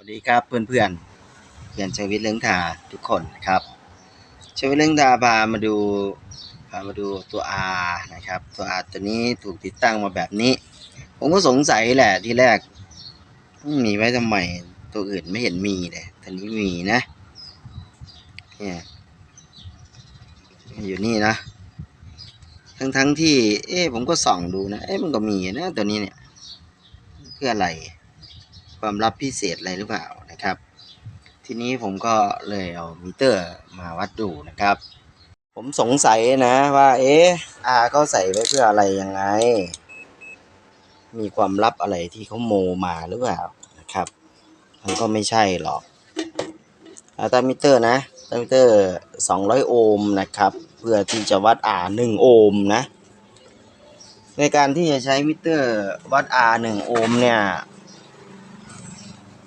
สวัสดีครับเพื่อนเพื่อนเพื่อนชวิตเรื่องทาทุกคนครับชวิตเรื่องทาพามาดูพามาดูตัว R นะครับตัว R ตัวนี้ถูกติดตั้งมาแบบนี้ ผมก็สงสัยแหละที่แรกมีไว้ทำไมตัวอื่นไม่เห็นมีเลยตัวนี้มีนะเนี่ยอยู่นี่นะ ทั้งทั้งที่ เอ๊ะผมก็ส่องดูนะ เอ๊ะมันก็มีนะตัวนี้เนี่ยเพื่ออะไร ความลับพิเศษอะไรหรือเปล่านะครับ ทีนี้ผมก็เลยเอามิเตอร์มาวัดดูนะครับ ผมสงสัยนะว่าเอ๊ะอาเขาใส่ไว้เพื่ออะไรยังไง มีความลับอะไรที่เขาโมมาหรือเปล่านะครับ มันก็ไม่ใช่หรอกอาตามิเตอร์นะตามมิเตอร์ 200 โอห์มนะครับ เพื่อที่จะวัด R 1โอห์มนะ ในการที่จะใช้มิเตอร์วัด R 1โอห์มเนี่ย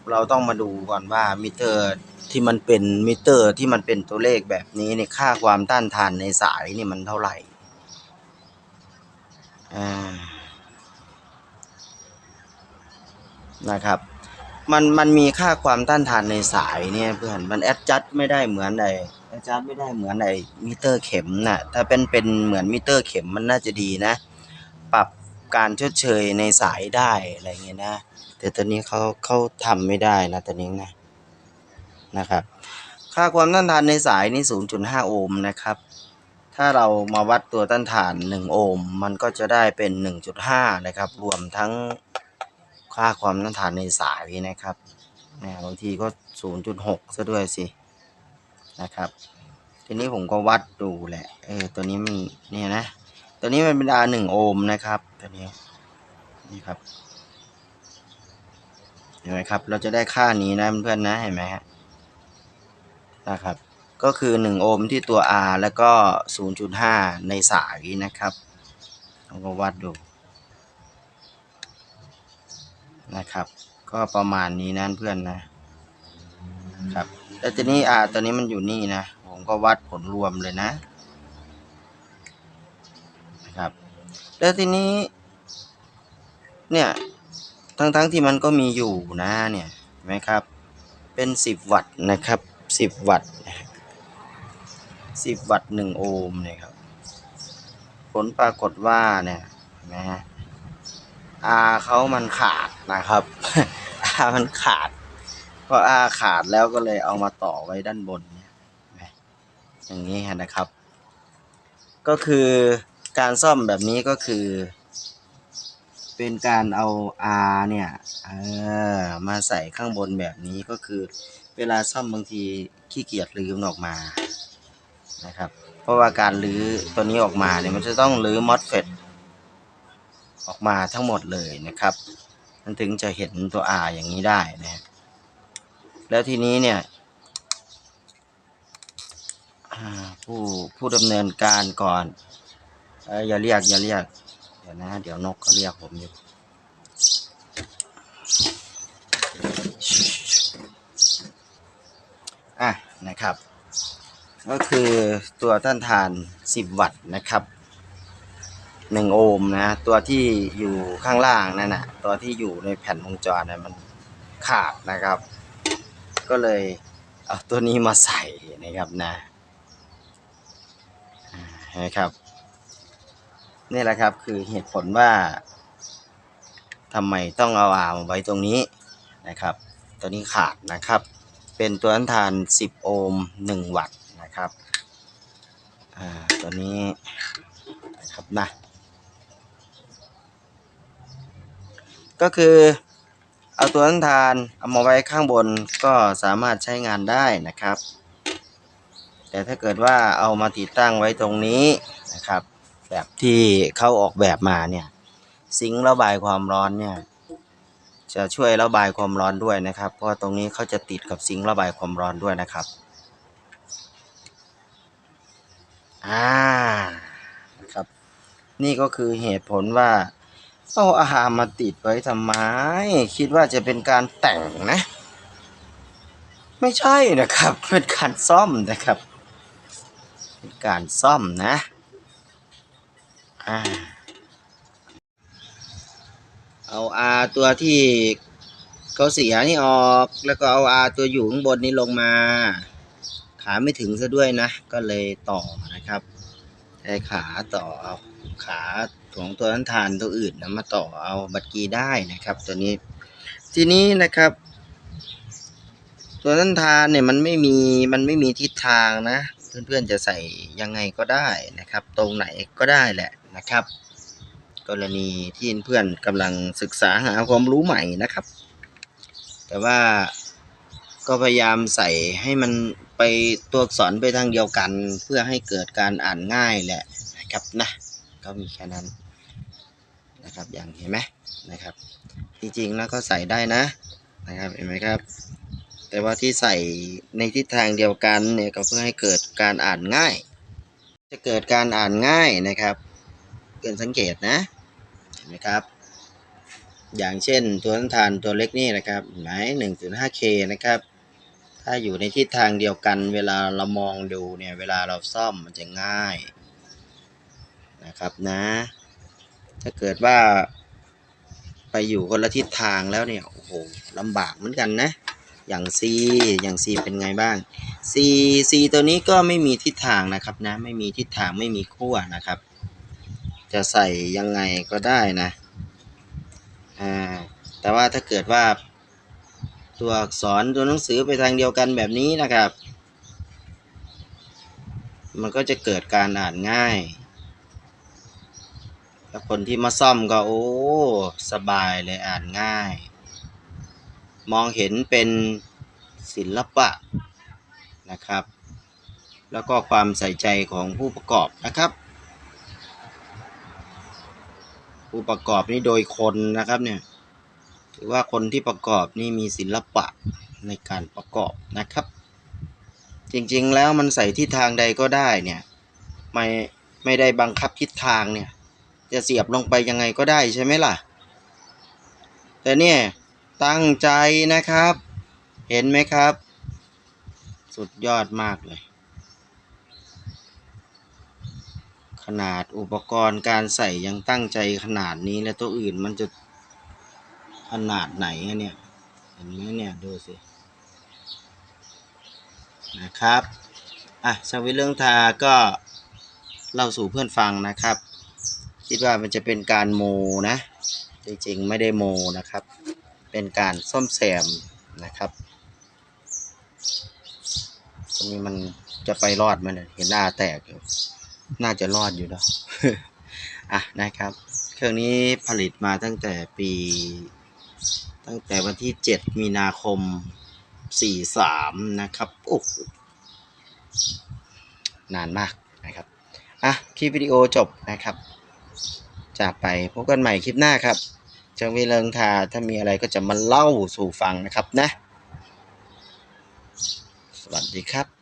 เราต้องมาดูก่อนว่ามิเตอร์ที่มันเป็นมิเตอร์ที่มันเป็นตัวเลขแบบนี้เนี่ยค่าความต้านทานในสายนี่มันเท่าไหร่นะครับ มันมันมีค่าความต้านทานในสายเนี่ยเพื่อนมันแอดจัดไม่ได้เหมือนไอแอดจัดไม่ได้เหมือนไอมิเตอร์เข็มน่ะถ้าเป็นเป็นเหมือนมิเตอร์เข็มมันน่าจะดีนะ ปรับ การชดเชยในสายได้อะไรเงี้ยนะ แต่ตอนนี้เขาเขาทำไม่ได้นะตอนนี้นะนะครับ ค่าความต้านทานในสายนี่ 0.5 โอห์มนะครับ ถ้าเรามาวัดตัวต้านทาน 1 โอห์มมันก็จะได้เป็น 1.5 นะครับ รวมทั้งค่าความต้านทานในสายนะครับแหมบางทีก็ 0.6 ซะด้วยสินะครับ ทีนี้ผมก็วัดดูแหละ เออ ตัวนี้มันเนี่ยนะ ตัวนี้มันเป็น R 1โอห์มนะครับตัวนี้นี่ครับเห็นไหมครับ เราจะได้ค่านี้นะเพื่อนๆนะเห็นไหมฮะนะครับ ก็คือ1โอห์มที่ตัว R แล้วก็ 0.5 ในสายนะครับเราก็วัดดูนะครับ ก็ประมาณนี้นะเพื่อนนะครับแล้วทีนี้ R ตัวนี้มันอยู่นี่นะ ผมก็วัดผลรวมเลยนะ ครับ แล้วทีนี้ เนี่ย ทั้งๆที่มันก็มีอยู่นะเนี่ยเห็นไหมครับ เป็น10วัตต์นะครับ10วัตต์นะ10วัตต์1โอห์มเนี่ยครับ ผลปรากฏว่าเนี่ยนไหมฮะ R เขามันขาดนะครับ R มันขาดพอ R ขาดแล้วก็เลยเอามาต่อไว้ด้านบนเนี่ยอย่างนี้นะครับ ก็คือ การซ่อมแบบนี้ก็คือ เป็นการเอา R เนี่ยเออมาใส่ข้างบนแบบนี้ก็คือ เวลาซ่อมบางทีขี้เกียจลืมออกมานะครับ เพราะว่าการรื้อตัวนี้ออกมาเนี่ยมันจะต้องรื้อมอสเฟตออกมาทั้งหมดเลยนะครับมันถึงจะเห็นตัว R อย่างนี้ได้นะแล้วทีนี้เนี่ยผู้ผู้ดำเนินการก่อน อยอย่าเรียก อย่าเรียก เดี๋ยวนะ เดี๋ยวนกเขาเรียกผมอยู่อะนะครับ ก็คือตัวต้านทาน 10 วัตต์นะครับ1โอห์มนะตัวที่อยู่ข้างล่างนั่นนะตัวที่อยู่ในแผ่นวงจรนะมันขาดนะครับ ก็เลยเอาตัวนี้มาใส่นะครับนะนไหมครับ นี่แหละครับคือเหตุผลว่าทำไมต้องเอาอามาไว้ตรงนี้นะครับ ตัวนี้ขาดนะครับ เป็นตัวต้านทาน 10 โอห์ม1 วัตต์นะครับอ่าตัวนี้นะครับนะก็คือเอาตัวต้านทานเอามาไว้ข้างบนก็สามารถใช้งานได้นะครับ แต่ถ้าเกิดว่าเอามาติดตั้งไว้ตรงนี้นะครับ แบบที่เขาออกแบบมาเนี่ย ซิงค์ระบายความร้อนเนี่ย จะช่วยระบายความร้อนด้วยนะครับ เพราะตรงนี้เขาจะติดกับซิงค์ระบายความร้อนด้วยนะครับอ่าครับ นี่ก็คือเหตุผลว่าเอาอาหารมาติดไว้ทำไม คิดว่าจะเป็นการแต่งนะ ไม่ใช่นะครับ เป็นการซ่อมนะครับ เป็นการซ่อมนะ เอา R ตัวที่เขาเสียนี่ออก แล้วก็เอา R ตัวอยู่ข้างบนนี้ลงมา ขาไม่ถึงซะด้วยนะ ก็เลยต่อนะครับใช้ขาต่อเอาขาของตัวนั้นทานตัวอื่นนะมาต่อเอาบัตรกีได้นะครับ ตัวนี้ ทีนี้นะครับ ตัวนั้นทานเนี่ยมันไม่มีมันไม่มีทิศทางนะ เพื่อนๆจะใส่ยังไงก็ได้นะครับ ตรงไหนก็ได้แหละ นะครับ กรณีที่เพื่อนกำลังศึกษาหาความรู้ใหม่นะครับ แต่ว่าก็พยายามใส่ให้มันไปตัวอักษรไปทางเดียวกัน เพื่อให้เกิดการอ่านง่ายแหละนะครับนะก็มีแค่นั้นนะครับอย่างเห็นไหมนะครับ จริงๆแล้วก็ใส่ได้นะนะครับเห็นไหมครับ แต่ว่าที่ใส่ในทิศทางเดียวกันเนี่ยก็เพื่อให้เกิดการอ่านง่าย จะเกิดการอ่านง่ายนะครับ เกินสังเกตนะเห็นไหมครับ อย่างเช่นตัวต้านทานตัวเล็กนี่นะครับหนหมหนึ่งจุดห้าเคนะครับ ถ้าอยู่ในทิศทางเดียวกัน เวลาเรามองดูเนี่ยเวลาเราซ่อมมันจะง่ายนะครับนะ ถ้าเกิดว่าไปอยู่คนละทิศทางแล้วเนี่ยโอ้โหลำบากเหมือนกันนะ อย่าง C อย่าง C เป็นไงบ้าง C C ตัวนี้ก็ไม่มีทิศทางนะครับนะ ไม่มีทิศทางไม่มีขั้วนะครับ จะใส่ยังไงก็ได้นะอ่าแต่ว่าถ้าเกิดว่า ตัวอักษรตัวหนังสือไปทางเดียวกันแบบนี้นะครับ มันก็จะเกิดการอ่านง่ายแล้วคนที่มาซ่อมก็โอ้ สบายเลยอ่านง่าย มองเห็นเป็นศิลปะนะครับ แล้วก็ความใส่ใจของผู้ประกอบนะครับ ผู้ประกอบนี่โดยคนนะครับเนี่ยถือว่าคนที่ประกอบนี่มีศิลปะในการประกอบนะครับ จริงๆแล้วมันใส่ทิศทางใดก็ได้เนี่ยไม่ไม่ได้บังคับทิศทางเนี่ยจะเสียบลงไปยังไงก็ได้ใช่ไหมล่ะ แต่เนี่ยตั้งใจนะครับ เห็นไหมครับ สุดยอดมากเลย ขนาดอุปกรณ์การใส่ยังตั้งใจขนาดนี้แล้วตัวอื่นมันจะขนาดไหนอะเนี่ยเห็นไหมเนี่ยดูสินะครับอะชาวิตเรื่องทาก็เล่าสู่เพื่อนฟังนะครับ คิดว่ามันจะเป็นการโมนะ จริงๆไม่ได้โมนะครับ เป็นการซ่อมแซมนะครับตรงนี้มันจะไปรอดไหมเนี่ยเห็นหน้าแตกอยู่ น่าจะรอดอยู่เนาะอะนะครับ เครื่องนี้ผลิตมาตั้งแต่ปี ตั้งแต่วันที่ 7 มีนาคม 43 นะครับโอ้โหนานมากนะครับ อะ คลิปวิดีโอจบนะครับ จากไปพบกันใหม่คลิปหน้าครับจังวีเริงทาถ้ามีอะไรก็จะมาเล่าสู่ฟังนะครับนะ สวัสดีครับ